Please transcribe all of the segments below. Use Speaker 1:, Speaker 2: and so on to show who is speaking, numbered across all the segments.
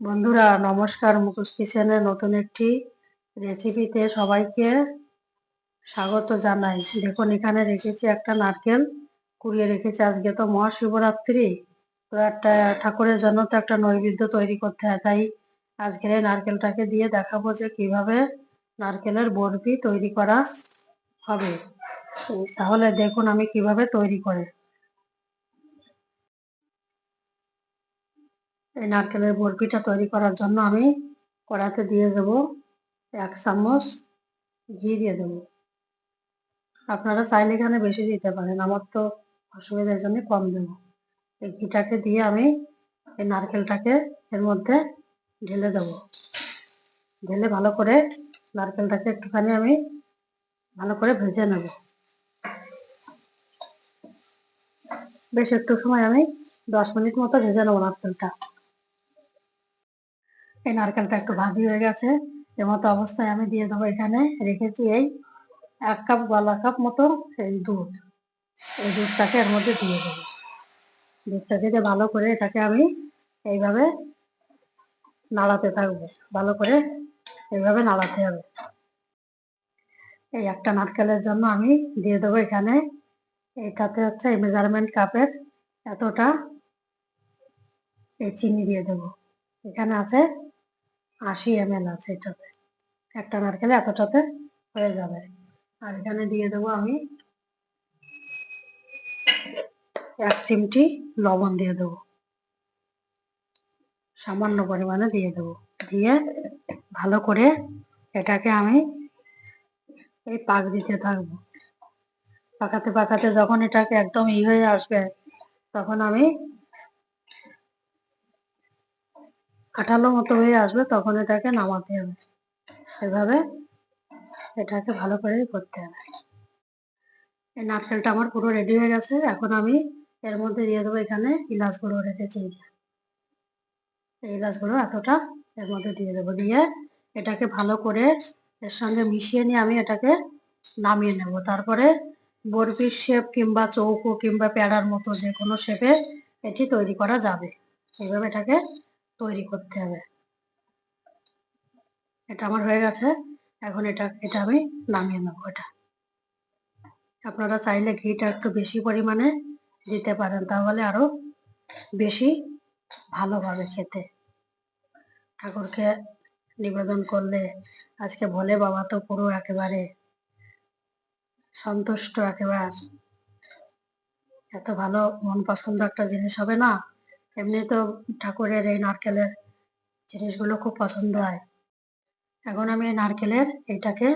Speaker 1: বন্ধুরা, নমস্কার, মুকুশ কিচেনের নতুন একটি রেসিপিতে সবাইকে স্বাগত জানাই। দেখুন, এখানে রেখেছি একটা নারকেল, কুড়িয়ে রেখেছি। আজকে তো মহাশিবরাত্রি, তো একটা ঠাকুরের জন্য তো একটা নৈবেদ্য তৈরি করতে হয়। তাই আজকের এই নারকেলটাকে দিয়ে দেখাবো যে কীভাবে নারকেলের বরফি তৈরি করা হবে। তাহলে দেখুন আমি কীভাবে তৈরি করে। এই নারকেলের বরফিটা তৈরি করার জন্য আমি কড়াতে দিয়ে দেব এক চামচ ঘি দিয়ে দেব। আপনারা চাইলে এখানে বেশি দিতে পারেন, আমার তো অসুবিধার জন্য কম দেব। এই ঘিটাকে দিয়ে আমি এই নারকেলটাকে এর মধ্যে ঢেলে দেব। ঢেলে ভালো করে নারকেলটাকে একটুখানি আমি ভালো করে ভেজে নেব। বেশ একটু সময় আমি দশ মিনিট মতো ভেজে নেব নারকেলটা। এই নারকেলটা একটু ভাজি হয়ে গেছে। এর মতো অবস্থায় আমি দিয়ে দেবো এখানে রেখেছি এই এক কাপ গলা কাপ মতো এই দুধ। এই দুধটাকে এর মধ্যে দিয়ে দেবো। দুধটা দিয়ে ভালো করে এটাকে আমি এইভাবে নাড়াতে থাকব। ভালো করে এইভাবে নাড়াতে হবে। এই একটা নারকেলের জন্য আমি দিয়ে দেবো এখানে। এটাতে হচ্ছে এই মেজারমেন্ট কাপের এতটা এই চিনি দিয়ে দেবো। এখানে আছে আশি এম এল আছে এটাতে। একটা নারকেলে এতটাতে হয়ে যাবে। আর এখানে দিয়ে দেবো আমি এক চিমটি লবণ দিয়ে দেবো। সামান্য পরিমাণে দিয়ে দেবো। দিয়ে ভালো করে এটাকে আমি এই পাক দিতে থাকব। পাকাতে পাকাতে যখন এটাকে একদম ই হয়ে আসবে, তখন আমি আঠালো মতো হয়ে আসবে, তখন এটাকে নামাতে হবে। এভাবে এটাকে ভালো করে করতে হবে। এই নারকেলটা আমার পুরো রেডি হয়ে গেছে। এখন আমি এর মধ্যে দিয়ে দেবো এখানে ইলাচ গুঁড়ো রেখেছি এই ইলাচ গুঁড়ো এতটা এর মধ্যে দিয়ে দেবো। দিয়ে এটাকে ভালো করে এর সঙ্গে মিশিয়ে নিয়ে আমি এটাকে নামিয়ে নেব। তারপরে বরফির শেপ কিংবা চৌকো কিংবা প্যাড়ার মতো যে কোনো শেপে এটি তৈরি করা যাবে। এইভাবে এটাকে তৈরি করতে হবে। এটা আমার হয়ে গেছে। এখন এটা এটা আমি নামিয়ে নেব এটা। আপনারা চাইলে ঘিটা একটু বেশি পরিমাণে দিতে পারেন, তাহলে আরও বেশি ভালোভাবে খেতে। ঠাকুরকে নিবেদন করলে আজকে ভোলে বাবা তো পুরো একেবারে সন্তুষ্ট একেবারে। এত ভালো মন পছন্দ একটা জিনিস হবে না? এমনি তো ঠাকুরের এই নারকেলের জিনিসগুলো খুব পছন্দ হয়। এখন আমি এই নারকেলের এইটাকে,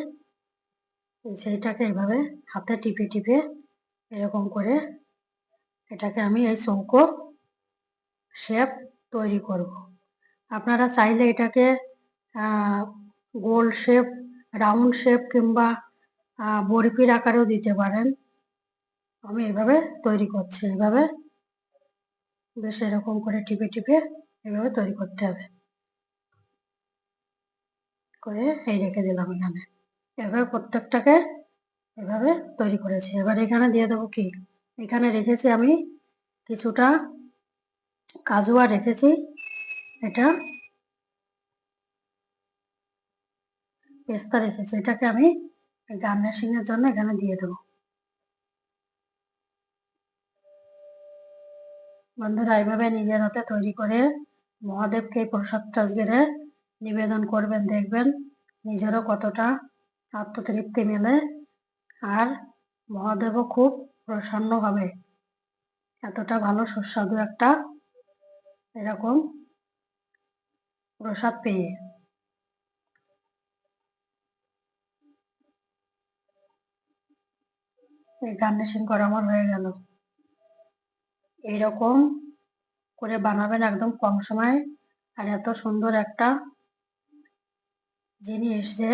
Speaker 1: এই সেইটাকে এইভাবে হাতে টিপে টিপে এরকম করে এটাকে আমি এই চৌকো শেপ তৈরি করব। আপনারা চাইলে এটাকে গোল শেপ রাউন্ড শেপ কিংবা বরফির আকারেও দিতে পারেন। আমি এভাবে তৈরি করছি, এইভাবে বেশ এরকম করে টিপে টিপে এভাবে তৈরি করতে হবে। করে এই রেখে দিলাম এখানে। এভাবে প্রত্যেকটাকে এভাবে তৈরি করেছি। এবার এখানে দিয়ে দেবো কি? এখানে রেখেছি আমি কিছুটা কাজুয়া রেখেছি। এটা পেস্তা রেখেছি। এটাকে আমি গার্নিশিং এর জন্য এখানে দিয়ে দেবো। বন্ধুরা এইভাবে নিজের হাতে তৈরি করে মহাদেবকে এই প্রসাদটা আজকের নিবেদন করবেন, দেখবেন নিজেরও কতটা আত্মতৃপ্তি মেলে আর মহাদেবও খুব প্রসন্ন হবে এতটা ভালো সুস্বাদু একটা এরকম প্রসাদ পেয়ে। এই গার্নিশিং করা আমার হয়ে গেল। এইরকম করে বানাবেন একদম কম সময়। আর এত সুন্দর একটা জিনিস যে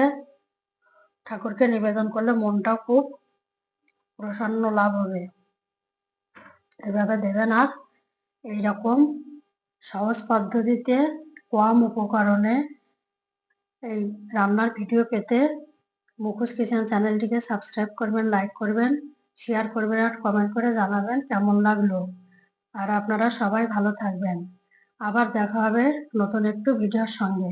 Speaker 1: ঠাকুরকে নিবেদন করলে মনটাও খুব প্রসন্ন লাভ হবে। এভাবে দেবেন আর এইরকম সহজ পদ্ধতিতে কম উপকরণে এই রান্নার ভিডিও পেতে মুখোশ কিচেন চ্যানেলটিকে সাবস্ক্রাইব করবেন, লাইক করবেন শেয়ার করবেন আর কমেন্ট করে জানাবেন কেমন লাগল। আর আপনারা সবাই ভালো থাকবেন। আবার দেখা হবে নতুন একটু ভিডিওর সঙ্গে।